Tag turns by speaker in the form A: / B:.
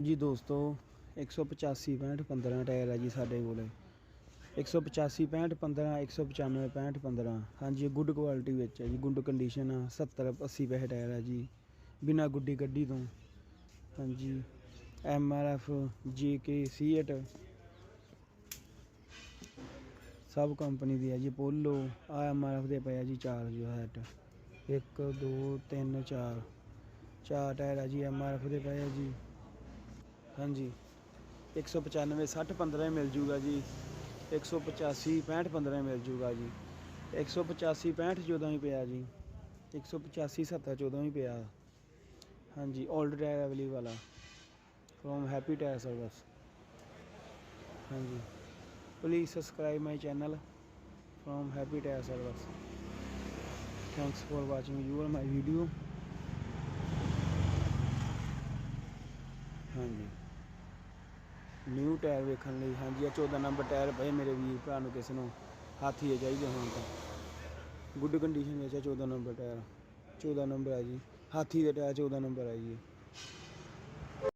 A: ਜੀ ਦੋਸਤੋ 185 65 15 ਟਾਇਰ ਹੈ ਜੀ ਸਾਡੇ ਕੋਲੇ। 185 65 15 195 65 15 ਹਾਂਜੀ ਗੁੱਡ ਕੁਆਲਿਟੀ ਵਿੱਚ ਹੈ ਜੀ ਗੁੱਡ ਕੰਡੀਸ਼ਨ ਆ 70 80 ਪੈਸੇ ਟਾਇਰ ਹੈ ਜੀ, ਬਿਨਾ ਗੁੱਡੀ ਗੱਡੀ ਤੋਂ। ਹਾਂਜੀ ਐਮ ਆਰ ਐਫ ਜੀ ਕੇ ਸੀਟ ਸਭ ਕੰਪਨੀ ਦੀ ਹੈ ਜੀ ਪੋਲੋ ਆ ਐਮ ਆਰ ਐਫ ਦੇ ਪਏ ਆ ਜੀ ਚਾਰ ਜੋ ਹੈਟ 1 2 3 4 ਚਾਰ। ਟਾਇਰ ਹੈ ਜੀ ਐਮ ਆਰ ਐਫ ਦੇ ਪਏ ਆ ਜੀ। ਹਾਂਜੀ। 195 60 15 ਮਿਲ ਜੂਗਾ ਜੀ। 185 65 15 ਮਿਲ ਜੂਗਾ ਜੀ। 185 65 14 ਹੀ ਪਿਆ ਜੀ। 185 70 14 ਹੀ ਪਿਆ। ਹਾਂਜੀ 올ਡ ਟਾਇਰ ਅਵੇਲੇਬਲ ਵਾਲਾ। ਫਰੋਮ ਹੈਪੀ ਟਾਇਰ ਸਰਵਿਸ ਹਾਂਜੀ। Please subscribe my channel from Happy Tyre Service thanks for watching your my video ਹਾਂਜੀ। ਨਿਊ ਟਾਇਰ ਵੇਖਣ ਲਈ। ਹਾਂਜੀ ਇਹ 14 ਨੰਬਰ ਟਾਇਰ ਪਏ ਮੇਰੇ ਵੀਰ ਭਰਾ ਨੂੰ, ਕਿਸੇ ਨੂੰ ਹਾਥੀ ਚਾਹੀਦੇ ਹੋਣ ਤਾਂ। ਗੁੱਡ ਕੰਡੀਸ਼ਨ ਵਿੱਚ ਹੈ 14 ਨੰਬਰ ਟਾਇਰ 14 ਨੰਬਰ ਹੈ ਜੀ। ਹਾਥੀ ਦੇ ਟਾਇਰ 14 ਨੰਬਰ ਹੈ ਜੀ।